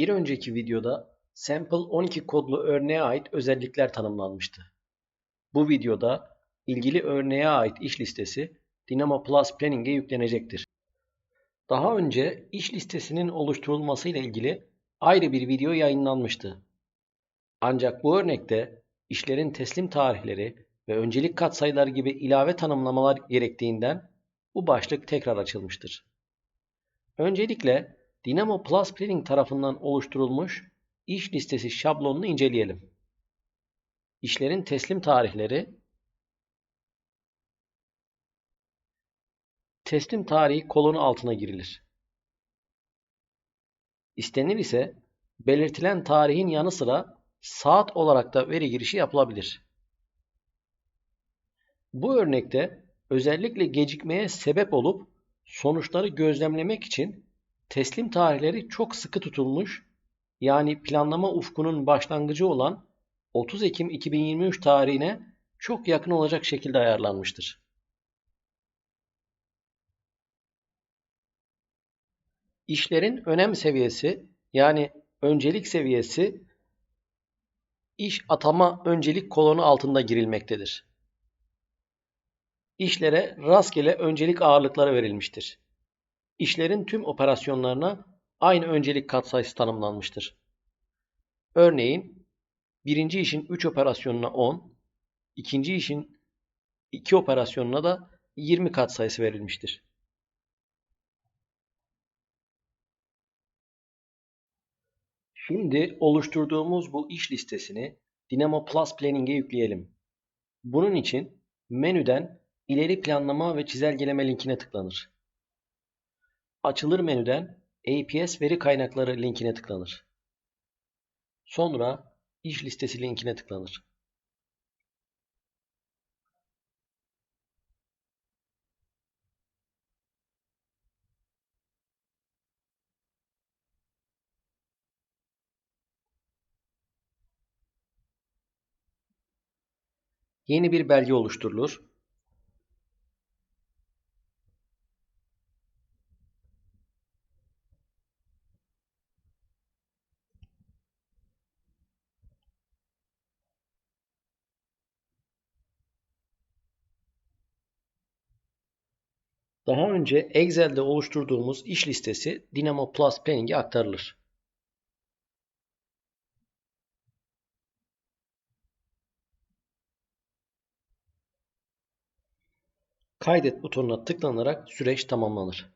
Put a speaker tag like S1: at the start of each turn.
S1: Bir önceki videoda Sample 12 kodlu örneğe ait özellikler tanımlanmıştı. Bu videoda ilgili örneğe ait iş listesi Dynamo Plus Planning'e yüklenecektir. Daha önce iş listesinin oluşturulması ile ilgili ayrı bir video yayınlanmıştı. Ancak bu örnekte işlerin teslim tarihleri ve öncelik katsayıları gibi ilave tanımlamalar gerektiğinden bu başlık tekrar açılmıştır. Öncelikle Dynamo Plus Planning tarafından oluşturulmuş iş listesi şablonunu inceleyelim. İşlerin teslim tarihleri teslim tarihi kolonu altına girilir. İstenir ise belirtilen tarihin yanı sıra saat olarak da veri girişi yapılabilir. Bu örnekte özellikle gecikmeye sebep olup sonuçları gözlemlemek için teslim tarihleri çok sıkı tutulmuş yani planlama ufkunun başlangıcı olan 30 Ekim 2023 tarihine çok yakın olacak şekilde ayarlanmıştır. İşlerin önem seviyesi yani öncelik seviyesi iş atama öncelik kolonu altında girilmektedir. İşlere rastgele öncelik ağırlıkları verilmiştir. İşlerin tüm operasyonlarına aynı öncelik katsayısı tanımlanmıştır. Örneğin birinci işin 3 operasyonuna 10, ikinci işin 2 operasyonuna da 20 katsayısı verilmiştir. Şimdi oluşturduğumuz bu iş listesini Dynamo Plus Planning'e yükleyelim. Bunun için menüden ileri planlama ve çizelgeleme linkine tıklanır. Açılır menüden APS veri kaynakları linkine tıklanır. Sonra iş listesi linkine tıklanır. Yeni bir belge oluşturulur. Daha önce Excel'de oluşturduğumuz iş listesi Dynamo Plus Planning'e aktarılır. Kaydet butonuna tıklanarak süreç tamamlanır.